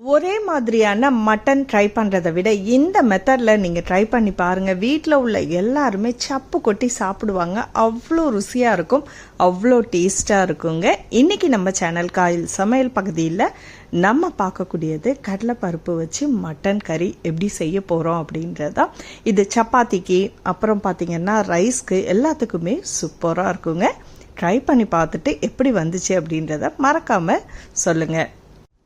ஒரே மாதிரியான mutton try பண்ணுறதை விட இந்த மெத்தடில் நீங்கள் ட்ரை பண்ணி பாருங்கள் வீட்டில் உள்ள எல்லாருமே சப்பு கொட்டி சாப்பிடுவாங்க. அவ்வளோ ருசியாக இருக்கும். அவ்வளோ டேஸ்ட்டாக இருக்குங்க. இன்றைக்கி நம்ம சேனல் காயில் சமையல் பகுதியில் நம்ம பார்க்கக்கூடியது கடலைப்பருப்பு வச்சு மட்டன் கறி எப்படி செய்ய போகிறோம் அப்படின்றதா. இது சப்பாத்திக்கு அப்புறம் பார்த்திங்கன்னா ரைஸ்க்கு எல்லாத்துக்குமே சூப்பராக இருக்குங்க. ட்ரை பண்ணி பார்த்துட்டு எப்படி வந்துச்சு அப்படின்றத மறக்காமல் சொல்லுங்கள்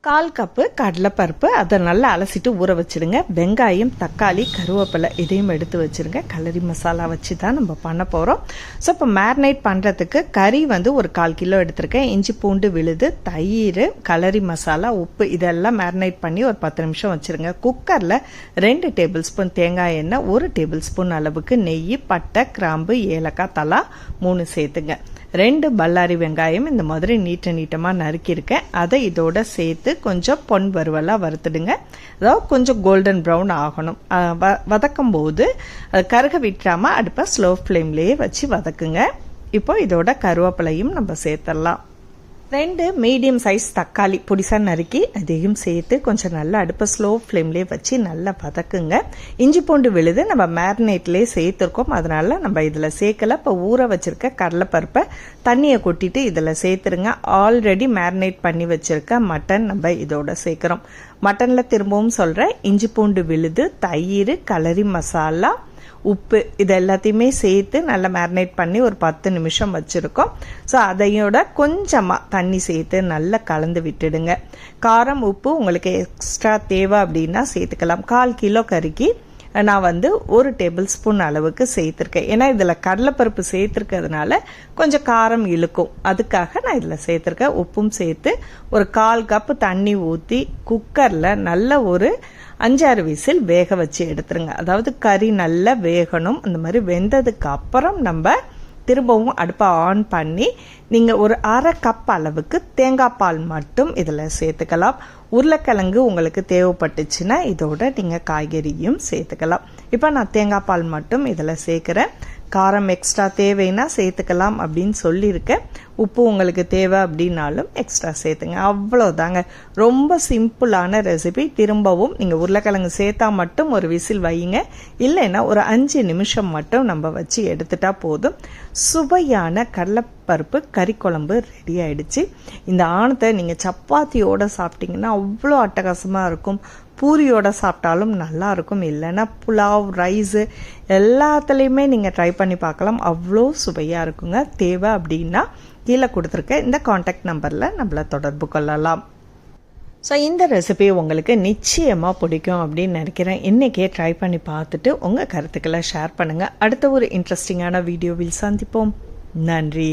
கால் கப்பு கடலைப்பருப்பு அதை நல்லா அலசிட்டு ஊற வச்சிடுங்க வெங்காயம் தக்காளி கருவேப்பிலை இதையும் எடுத்து வச்சுருங்க. கலரி மசாலா வச்சு தான் நம்ம பண்ண போகிறோம் ஸோ இப்போ மேரினேட் பண்ணுறதுக்கு கறி வந்து ஒரு கால் கிலோ எடுத்திருக்கேன். இஞ்சி பூண்டு விழுது தயிர் கலரி மசாலா உப்பு இதெல்லாம் மேரினேட் பண்ணி ஒரு பத்து நிமிஷம் வச்சுருங்க. குக்கரில் ரெண்டு டேபிள் ஸ்பூன் தேங்காய் எண்ணெய் ஒரு டேபிள் ஸ்பூன் அளவுக்கு நெய் பட்டை கிராம்பு ஏலக்காய் தலா மூணு சேர்த்துங்க. ரெண்டு பல்லாரி வெங்காயம் இந்த மாதிரி நீட்ட நீட்டமாக நறுக்கியிருக்கேன். அதை இதோட சேர்த்து கொஞ்சம் பொன் வறுவலாக வறுத்துடுங்க. அதாவது கொஞ்சம் கோல்டன் ப்ரௌன் ஆகணும். வ வதக்கும் போது கருக விட்டுறாமல் அடுப்பை ஸ்லோ ஃப்ளேம்லேயே வச்சு வதக்குங்க. இப்போ இதோட கருவேப்பிலையும் நம்ம சேர்த்துடலாம். ரெண்டு மீடியம் சைஸ் தக்காளி பொடிசாக நறுக்கி அதையும் சேர்த்து கொஞ்சம் நல்லா அடுப்பை ஸ்லோ ஃப்ளேம்லேயே வச்சு நல்லா வதக்குங்க. இஞ்சி பூண்டு விழுது நம்ம மேரினேட்லேயே சேர்த்துருக்கோம். அதனால நம்ம இதில் சேர்க்கல. இப்போ ஊற வச்சுருக்க கடலைப்பருப்பை தண்ணியை கொட்டிட்டு இதில் சேர்த்துருங்க. ஆல்ரெடி மேரினேட் பண்ணி வச்சுருக்க மட்டன் நம்ம இதோட சேர்க்குறோம். மட்டனில் திரும்பவும் சொல்கிறேன் இஞ்சி பூண்டு விழுது தயிர் கலரி மசாலா உப்பு இது எல்லாத்தையுமே சேர்த்து நல்லா மேரினேட் பண்ணி ஒரு பத்து நிமிஷம் வச்சுருக்கோம். ஸோ அதையோட கொஞ்சமாக தண்ணி சேர்த்து நல்லா கலந்து விட்டுடுங்க. காரம் உப்பு உங்களுக்கு எக்ஸ்ட்ரா தேவை அப்படின்னா சேர்த்துக்கலாம். கால் கிலோ கறிக்கு நான் வந்து ஒரு டேபிள் ஸ்பூன் அளவுக்கு சேர்த்துருக்கேன். ஏன்னா இதில் கடலைப்பருப்பு சேர்த்துருக்கிறதுனால கொஞ்சம் காரம் இழுக்கும். அதுக்காக நான் இதில் சேர்த்துருக்கேன். உப்பும் சேர்த்து ஒரு கால் கப்பு தண்ணி ஊற்றி குக்கரில் நல்ல ஒரு அஞ்சாறு விசில் வேக வச்சு எடுத்துருங்க. அதாவது கறி நல்லா வேகணும். அந்த மாதிரி வெந்ததுக்கு அப்புறம் நம்ம திரும்பவும் அடுப்பை ஆன் பண்ணி நீங்கள் ஒரு அரை கப் அளவுக்கு தேங்காய் பால் மட்டும் இதில் சேர்த்துக்கலாம். உருளைக்கிழங்கு உங்களுக்கு தேவைப்பட்டுச்சுன்னா இதோட நீங்கள் காய்கறியும் சேர்த்துக்கலாம். இப்போ நான் தேங்காய் பால் மட்டும் இதில் சேர்க்குறேன். காரம் எக்ஸ்ட்ரா தேவைன்னா சேர்த்துக்கலாம் அப்படின்னு சொல்லியிருக்கேன். உப்பு உங்களுக்கு தேவை அப்படின்னாலும் எக்ஸ்ட்ரா சேர்த்துங்க. அவ்வளோதாங்க ரொம்ப சிம்பிளான ரெசிபி திரும்பவும் நீங்கள் உருளைக்கிழங்கு சேர்த்தா மட்டும் ஒரு விசில் வையுங்க. இல்லைன்னா ஒரு அஞ்சு நிமிஷம் மட்டும் நம்ம வச்சு எடுத்துட்டா போதும். சுவையான கடலைப்பருப்பு கறி குழம்பு ரெடி ஆயிடுச்சு. இந்த ஆணத்தை நீங்கள் சப்பாத்தியோடு சாப்பிட்டீங்கன்னா அவ்வளோ அட்டகாசமாக இருக்கும். பூரியோட சாப்பிட்டாலும் நல்லா இருக்கும் இல்லைன்னா புலாவ் ரைஸு எல்லாத்துலேயுமே நீங்கள் ட்ரை பண்ணி பார்க்கலாம். அவ்வளோ சுவையாக இருக்குங்க. தேவை அப்படின்னா கீழே கொடுத்துருக்க இந்த காண்டாக்ட் நம்பரில் நம்மளை தொடர்பு கொள்ளலாம். ஸோ இந்த ரெசிபி உங்களுக்கு நிச்சயமாக பிடிக்கும் அப்படின்னு நினைக்கிறேன். இன்றைக்கே ட்ரை பண்ணி பார்த்துட்டு உங்கள் கருத்துக்களை ஷேர் பண்ணுங்கள் அடுத்த ஒரு இன்ட்ரெஸ்டிங்கான வீடியோவில் சந்திப்போம். நன்றி.